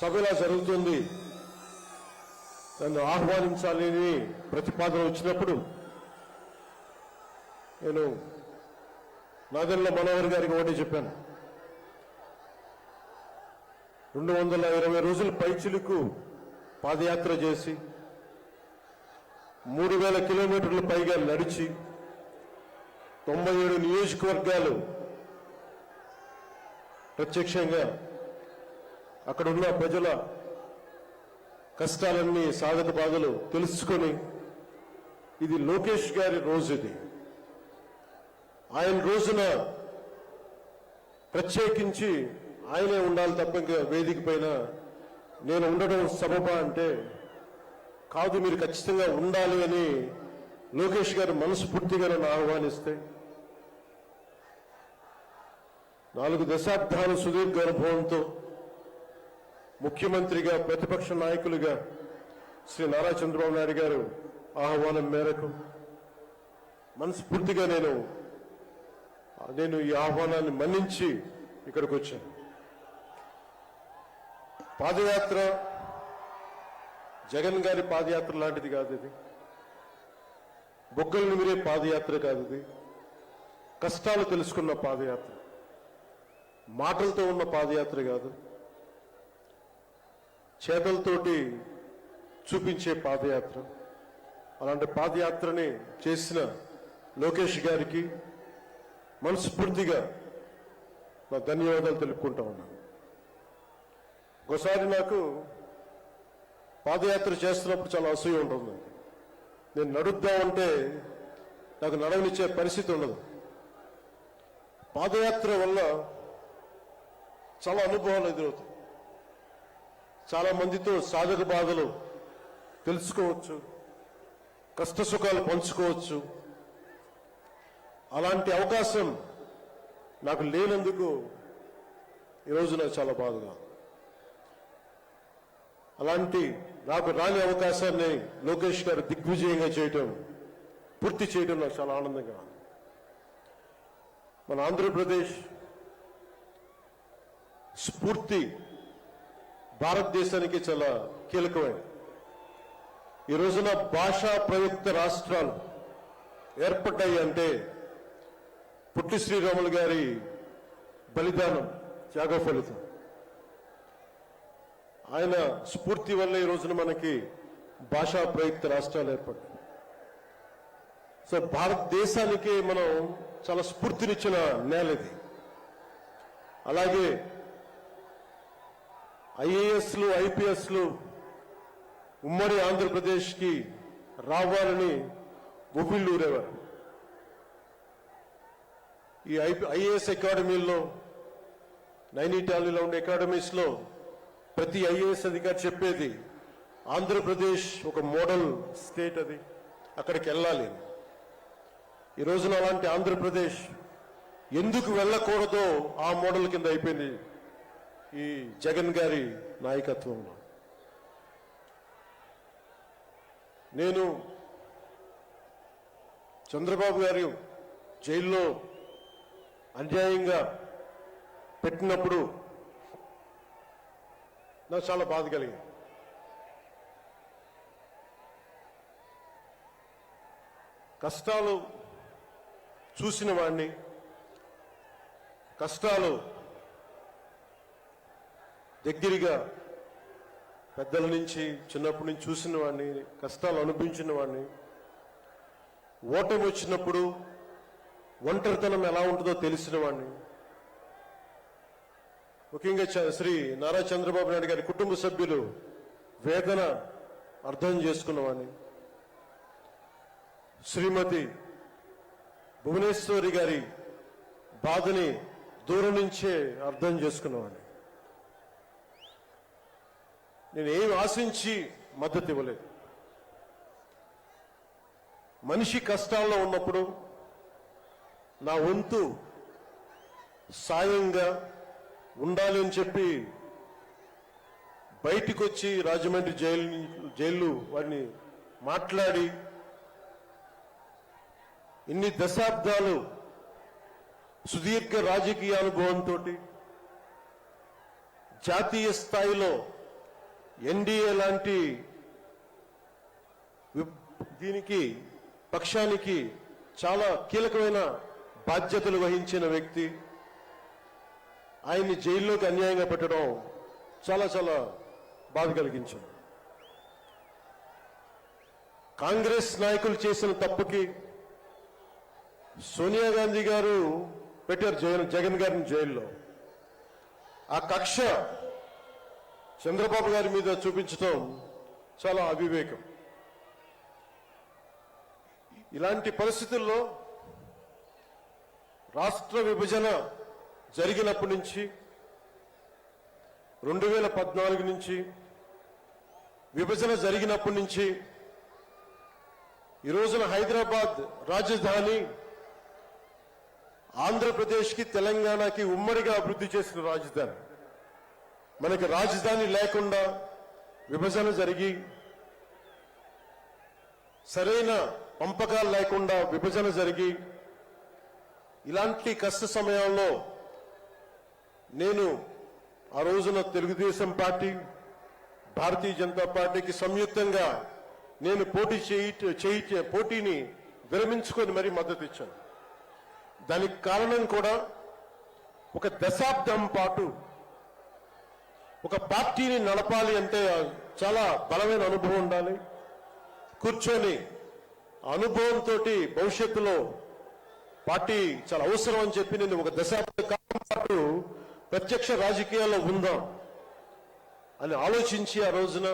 సభ ఇలా జరుగుతుంది. నన్ను ఆహ్వానించాలని ప్రతిపాదన వచ్చినప్పుడు నేను నాదెల్ల మనోహర్ గారికి ఒకటి చెప్పాను. రెండు వందల ఇరవై రోజుల పైచిలుకు పాదయాత్ర చేసి మూడు వేల కిలోమీటర్ల పైగా నడిచి తొంభై ఏడు నియోజకవర్గాలు ప్రత్యక్షంగా అక్కడున్న ప్రజల కష్టాలన్నీ సాధక బాధలు తెలుసుకొని ఇది లోకేష్ గారి రోజు ఇది. ఆయన రోజున ప్రత్యేకించి ఆయనే ఉండాలి తప్ప ఇంకా వేదిక పైన నేను ఉండడం సబబా అంటే కాదు మీరు ఖచ్చితంగా ఉండాలి అని లోకేష్ గారు మనస్ఫూర్తిగా నన్ను ఆహ్వానిస్తే నాలుగు దశాబ్దాల సుదీర్ఘ అనుభవంతో ముఖ్యమంత్రిగా ప్రతిపక్ష నాయకులుగా శ్రీ నారా చంద్రబాబు నాయుడు గారు ఆహ్వానం మేరకు మనస్ఫూర్తిగా నేను నేను ఈ ఆహ్వానాన్ని మన్నించి ఇక్కడికి వచ్చాను. పాదయాత్ర జగన్ గారి పాదయాత్ర లాంటిది కాదు ఇది. బొగ్గలు నిమిరే పాదయాత్ర కాదు ఇది. కష్టాలు తెలుసుకున్న పాదయాత్ర. మాటలతో ఉన్న పాదయాత్ర కాదు. చేతలతోటి చూపించే పాదయాత్ర. అలాంటి పాదయాత్రని చేసిన లోకేష్ గారికి మనస్ఫూర్తిగా నా ధన్యవాదాలు తెలుపుకుంటా ఉన్నాను ఒకసారి నాకు పాదయాత్ర చేస్తున్నప్పుడు చాలా అసూయ ఉంటుంది. నేను నడుద్దామంటే నాకు నడవనిచ్చే పరిస్థితి ఉండదు. పాదయాత్ర వల్ల చాలా అనుభవాలు ఎదురవుతాయి. చాలా మందితో సాధక బాధలు తెలుసుకోవచ్చు కష్ట సుఖాలు పంచుకోవచ్చు. అలాంటి అవకాశం నాకు లేనందుకు ఈరోజు నాకు చాలా బాధగా అలాంటి నాకు రాని అవకాశాన్ని లోకేష్ గారు దిగ్విజయంగా చేయటం పూర్తి చేయడం నాకు చాలా ఆనందంగా మన ఆంధ్రప్రదేశ్ స్ఫూర్తి భారతదేశానికి చాలా కీలకమైనది ఈ రోజున భాషా ప్రయుక్త రాష్ట్రాలు ఏర్పడ్డాయి అంటే పుట్టి శ్రీరాములు గారి బలిదానం త్యాగ ఫలితం. ఆయన స్ఫూర్తి వల్ల ఈ రోజున మనకి భాషా ప్రయుక్త రాష్ట్రాలు ఏర్పడ్డాయి. సో భారతదేశానికి మనం చాలా స్ఫూర్తినిచ్చిన నేల ఇది. అలాగే ఐఏఎస్లు ఐపీఎస్లు ఉమ్మడి ఆంధ్రప్రదేశ్కి రావాలని ఉవ్విళ్ళూరేవారు ఈ ఐఏఎస్ అకాడమీల్లో నైనిటాలీలో ఉండే అకాడమీస్లో ప్రతి ఐఏఎస్ అధికారి చెప్పేది ఆంధ్రప్రదేశ్ ఒక మోడల్ స్టేట్ అది అక్కడికి వెళ్ళాలి. ఈ రోజున అలాంటి ఆంధ్రప్రదేశ్ ఎందుకు వెళ్ళకూడదో ఆ మోడల్ కింద అయిపోయింది. ఈ జగన్ గారి నాయకత్వంలో. నేను చంద్రబాబు గారు జైల్లో అన్యాయంగా పెట్టినప్పుడు నాకు చాలా బాధ కలిగింది. కష్టాలు చూసిన వాడిని కష్టాలు దగ్గరగా పెద్దల నుంచి చిన్నప్పటి నుంచి చూసిన వాడిని కష్టాలు అనిపించిన వాడిని ఓటమి వచ్చినప్పుడు ఒంటరితనం ఎలా ఉంటుందో తెలిసిన వాడిని. ముఖ్యంగా చ- శ్రీ నారా చంద్రబాబు నాయుడు గారి కుటుంబ సభ్యులు వేదన అర్థం చేసుకున్నవాడిని శ్రీమతి భువనేశ్వరి గారి బాధని దూరం నుంచే అర్థం చేసుకున్నవాడిని నేను ఏమి ఆశించి మద్దతు ఇవ్వలేదు. మనిషి కష్టాల్లో ఉన్నప్పుడు నా వంతు సాయంగా ఉండాలి అని చెప్పి బయటికి వచ్చి రాజమండ్రి జైలు జైలు వారిని మాట్లాడి ఇన్ని దశాబ్దాలు సుదీర్ఘ రాజకీయ అనుభవంతో జాతీయ స్థాయిలో ఎన్డీఏ లాంటి దీనికి పక్షానికి చాలా కీలకమైన బాధ్యతలు వహించిన వ్యక్తి. ఆయన్ని జైల్లోకి అన్యాయంగా పెట్టడం చాలా చాలా బాధ కలిగించింది. కాంగ్రెస్ నాయకులు చేసిన తప్పుకి సోనియా గాంధీ గారు పెట్టారు జగన్ జగన్ గారిని జైల్లో. ఆ కక్ష చంద్రబాబు గారి మీద చూపించడం చాలా అవివేకం. ఇలాంటి పరిస్థితుల్లో రాష్ట్ర విభజన జరిగినప్పటి నుంచి రెండు వేల పద్నాలుగు నుంచి విభజన జరిగినప్పటి నుంచి ఈ రోజున హైదరాబాద్ రాజధాని ఆంధ్రప్రదేశ్కి తెలంగాణకి ఉమ్మడిగా అభివృద్ధి చేసిన రాజధాని. మనకి రాజధాని లేకుండా విభజన జరిగి సరైన పంపకాలు లేకుండా విభజన జరిగి ఇలాంటి కష్ట సమయంలో నేను ఆ రోజున తెలుగుదేశం పార్టీ భారతీయ జనతా పార్టీకి సంయుక్తంగా నేను పోటీ చేయి చేయి పోటీని విరమించుకొని మరీ మద్దతు ఇచ్చాను. దానికి కారణం కూడా ఒక దశాబ్దం పాటు ఒక పార్టీని నడపాలి అంటే చాలా బలమైన అనుభవం ఉండాలి. కూర్చొని అనుభవంతో భవిష్యత్తులో పార్టీ చాలా అవసరం అని చెప్పి నేను ఒక దశాబ్ద కాలం పాటు ప్రత్యక్ష రాజకీయాల్లో ఉందాం అని ఆలోచించి ఆ రోజున